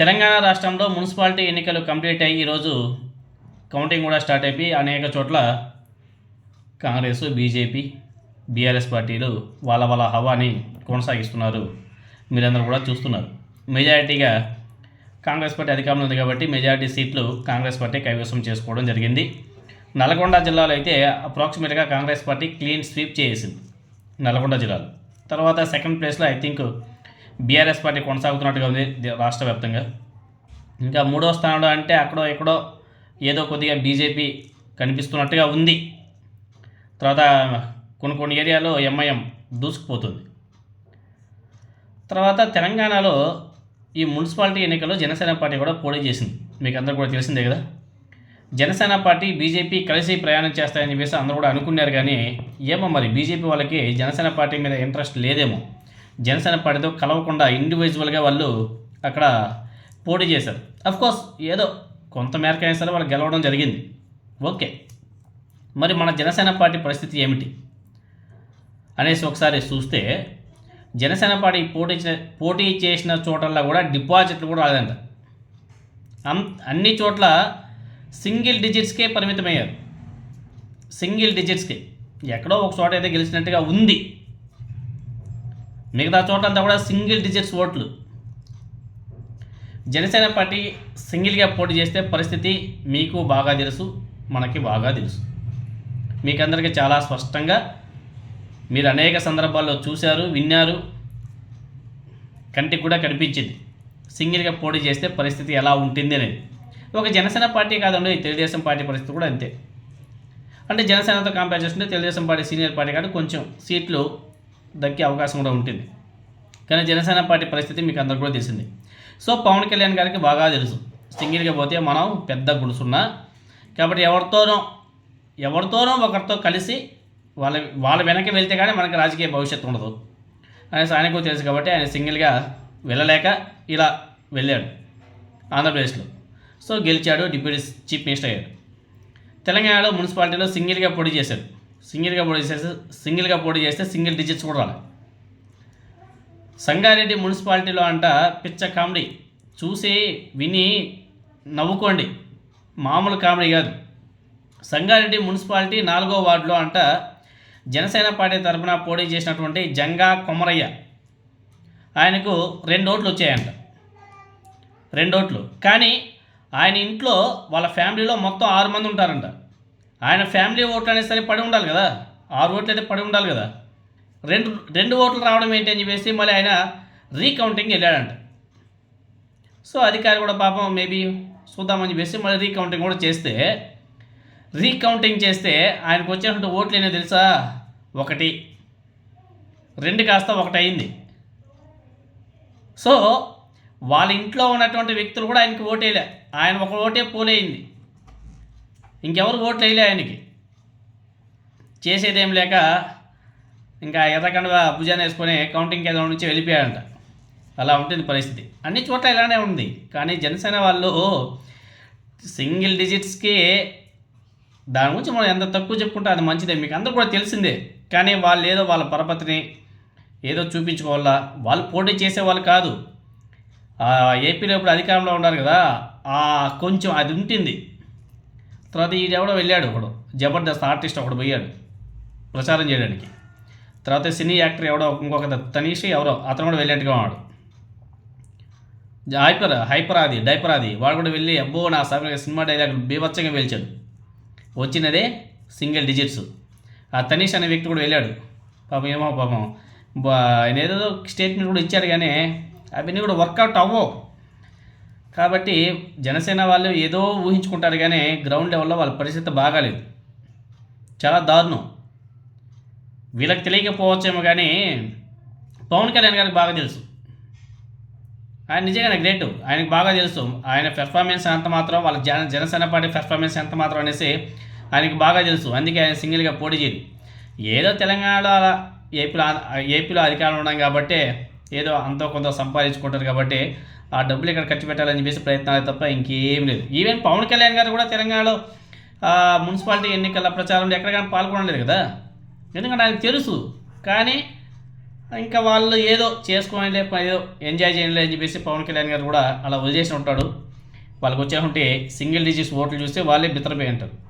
తెలంగాణ రాష్ట్రంలో మున్సిపాలిటీ ఎన్నికలు కంప్లీట్ అయ్యి ఈరోజు కౌంటింగ్ కూడా స్టార్ట్ అయిపోయి అనేక చోట్ల కాంగ్రెస్ బీజేపీ బీఆర్ఎస్ పార్టీలు వాళ్ళ వాళ్ళ హవాని కొనసాగిస్తున్నారు. మీరందరూ కూడా చూస్తున్నారు. మెజారిటీగా కాంగ్రెస్ పార్టీ అధికారంలో ఉంది కాబట్టి మెజారిటీ సీట్లు కాంగ్రెస్ పార్టీ కైవసం చేసుకోవడం జరిగింది. నల్గొండ జిల్లాలో అయితే అప్రాక్సిమేట్గా కాంగ్రెస్ పార్టీ క్లీన్ స్వీప్ చేసింది నల్గొండ జిల్లాలో. తర్వాత సెకండ్ ప్లేస్లో ఐ థింక్ బీఆర్ఎస్ పార్టీ కొనసాగుతున్నట్టుగా ఉంది రాష్ట్ర వ్యాప్తంగా. ఇంకా మూడో స్థానంలో అంటే అక్కడో ఎక్కడో ఏదో కొద్దిగా బీజేపీ కనిపిస్తున్నట్టుగా ఉంది. తర్వాత కొన్ని కొన్ని ఏరియాలో ఎంఐఎం దూసుకుపోతుంది. తర్వాత తెలంగాణలో ఈ మున్సిపాలిటీ ఎన్నికల్లో జనసేన పార్టీ కూడా పోటీ చేసింది. మీకు అందరూ కూడా తెలిసిందే కదా. జనసేన పార్టీ బీజేపీ కలిసి ప్రయాణం చేస్తాయని చెప్పేసి అందరూ కూడా అనుకున్నారు కానీ ఏమో మరి బీజేపీ వాళ్ళకి జనసేన పార్టీ మీద ఇంట్రెస్ట్ లేదేమో. జనసేన పార్టీతో కలవకుండా ఇండివిజువల్గా వాళ్ళు అక్కడ పోటీ చేశారు. కోర్స్ ఏదో కొంత మేరకు అయినా సరే వాళ్ళు గెలవడం జరిగింది. ఓకే మరి మన జనసేన పార్టీ పరిస్థితి ఏమిటి? అనేసి ఒకసారి చూస్తే జనసేన పార్టీ పోటీ చే- పోటీ చేసిన చోటల్లో కూడా డిపాజిట్లు కూడా రాలేదంట. అం- అన్ని చోట్ల సింగిల్ డిజిట్స్కే పరిమితమయ్యారు. సింగిల్ డిజిట్స్కి. ఎక్కడో ఒక చోట అయితే గెలిచినట్టుగా ఉంది. మిగతా చోట కూడా సింగిల్ డిజిట్స్ ఓట్లు. జనసేన పార్టీ సింగిల్గా పోటీ చేస్తే పరిస్థితి మీకు బాగా తెలుసు మనకి బాగా తెలుసు. మీకందరికీ చాలా స్పష్టంగా మీరు అనేక సందర్భాల్లో చూశారు విన్నారు కంటికి కూడా కనిపించింది. సింగిల్గా పోటీ చేస్తే పరిస్థితి ఎలా ఉంటుంది అనేది. ఒక జనసేన పార్టీ కాదండి తెలుగుదేశం పార్టీ పరిస్థితి కూడా అంతే. అంటే జనసేనతో కంపేర్ చేసుకుంటే తెలుగుదేశం పార్టీ సీనియర్ పార్టీ కాబట్టి కొంచెం సీట్లు దక్కే అవకాశం కూడా ఉంటుంది. కానీ జనసేన పార్టీ పరిస్థితి మీకు అందరికీ కూడా తెలిసింది. సో పవన్ కళ్యాణ్ గారికి బాగా తెలుసు. సింగిల్గా పోతే మనం పెద్ద గుడుసున్నా. కాబట్టి ఎవరితోనో ఎవరితోనో ఒకరితో కలిసి వాళ్ళ వాళ్ళ వెనక వెళ్తే కానీ మనకి రాజకీయ భవిష్యత్తు ఉండదు. అనేసి ఆయనకు తెలుసు కాబట్టి ఆయన సింగిల్గా వెళ్ళలేక ఇలా వెళ్ళాడు ఆంధ్రప్రదేశ్లో. సో గెలిచాడు డిప్యూటీ చీఫ్ మినిస్టర్ అయ్యాడు. తెలంగాణలో మున్సిపాలిటీలో సింగిల్గా పొడి చేశాడు. సింగిల్గా పోటీ చేస్తే సింగిల్గా పోటీ చేస్తే సింగిల్ డిజిట్స్ కూడా సంగారెడ్డి మున్సిపాలిటీలో అంట పిచ్చ కామెడీ. చూసి విని నవ్వుకోండి. మామూలు కామెడీ కాదు. సంగారెడ్డి మున్సిపాలిటీ నాలుగో వార్డులో అంట జనసేన పార్టీ తరఫున పోటీ చేసినటువంటి జంగా కొమరయ్య. ఆయనకు రెండు ఓట్లు వచ్చాయంట. రెండు ఓట్లు. కానీ ఆయన ఇంట్లో వాళ్ళ ఫ్యామిలీలో మొత్తం ఆరు మంది ఉంటారంట. ఆయన ఫ్యామిలీ ఓట్లు అనేది సరే పడి ఉండాలి కదా. ఆరు ఓట్లు అయితే పడి ఉండాలి కదా. రెండు రెండు ఓట్లు రావడం ఏంటి అని చెప్పేసి మళ్ళీ ఆయన రీకౌంటింగ్ వెళ్ళాడంట. సో అధికారి కూడా పాపం మేబీ చూద్దామని చెప్పేసి మళ్ళీ రీకౌంటింగ్ కూడా చేస్తే రీకౌంటింగ్ చేస్తే ఆయనకు వచ్చినటువంటి ఓట్లు ఏమో తెలుసా? ఒకటి. రెండు కాస్త ఒకటి అయింది. సో వాళ్ళ ఇంట్లో ఉన్నటువంటి వ్యక్తులు కూడా ఆయనకి ఓటేలే ఆయన ఒక ఓటే పోలేయింది ఇంకెవరు ఓట్లు వేయలే ఆయనకి. చేసేదేం లేక ఇంకా ఎర్రకండగా భుజాన్ని వేసుకొని కౌంటింగ్ కేంద్రం నుంచి వెళ్ళిపోయాడంట. అలా ఉంటుంది పరిస్థితి. అన్ని చోట్ల ఇలానే ఉంది. కానీ జనసేన వాళ్ళు సింగిల్ డిజిట్స్కి దాని గురించి మనం ఎంత తక్కువ చెప్పుకుంటే అది మంచిదే. మీకు అందరూ కూడా తెలిసిందే. కానీ వాళ్ళు ఏదో వాళ్ళ పరపతిని ఏదో చూపించుకోవాలా? వాళ్ళు పోటీ చేసే వాళ్ళు కాదు. ఏపీలో ఇప్పుడు అధికారంలో ఉన్నారు కదా. కొంచెం అది ఉంటుంది. తర్వాత ఈడు ఎవడో వెళ్ళాడు ఒకడు జబర్దస్త్ ఆర్టిస్ట్ ఒకడు పోయాడు ప్రచారం చేయడానికి. తర్వాత సినీ యాక్టర్ ఎవడో ఇంకొక తనీష్ ఎవరో అతను కూడా వెళ్ళినట్టుగా ఉన్నాడు. హైపర్ హైపర్ ఆది డైపర్ ఆది వాడు కూడా వెళ్ళి అబ్బో నా సినిమా డైలాగ్ బీభత్సంగా పేల్చాడు. వచ్చినదే సింగిల్ డిజిట్స్. ఆ తనీష్ అనే వ్యక్తి కూడా వెళ్ళాడు. పాపం ఏమో పాపం. బా- ఆయన ఏదో స్టేట్మెంట్ కూడా ఇచ్చాడు కానీ అవన్నీ కూడా వర్కౌట్ అవ్వవు. కాబట్టి జనసేన వాళ్ళు ఏదో ఊహించుకుంటారు కానీ గ్రౌండ్ లెవెల్లో వాళ్ళ పరిస్థితి బాగాలేదు. చాలా దారుణం. వీళ్ళకి తెలియకపోవచ్చేమో కానీ పవన్ కళ్యాణ్ గారికి బాగా తెలుసు. ఆయన నిజంగానే గ్రేట్ ఆయనకు బాగా తెలుసు. ఆయన పెర్ఫార్మెన్స్ ఎంత మాత్రం వాళ్ళ జన జనసేన పార్టీ పెర్ఫార్మెన్స్ ఎంత మాత్రం అనేసి ఆయనకు బాగా తెలుసు. అందుకే ఆయన సింగిల్గా పోటీ చేయదు ఏదో తెలంగాణలో అలా ఏపీలో ఏపీలో అధికారం ఉన్నాం కాబట్టి ఏదో అంతో కొంత సంపాదించుకుంటారు కాబట్టి ఆ డబ్బులు ఇక్కడ ఖర్చు పెట్టాలని చెప్పేసి ప్రయత్నాలు తప్ప ఇంకేం లేదు. ఈవెన్ పవన్ కళ్యాణ్ గారు కూడా తెలంగాణలో మున్సిపాలిటీ ఎన్నికల ప్రచారంలో ఎక్కడికైనా పాల్గొనలేదు కదా? ఎందుకంటే ఆయనకు తెలుసు. కానీ ఇంకా వాళ్ళు ఏదో చేసుకోండి ఏదో ఎంజాయ్ చేయలేదు అని చెప్పేసి పవన్ కళ్యాణ్ గారు కూడా అలా వదిలేసి ఉంటాడు. వాళ్ళకి వచ్చేటువంటి సింగిల్ డిజిట్స్ ఓట్లు చూస్తే వాళ్ళే బిత్తరపోయి ఉంటారు.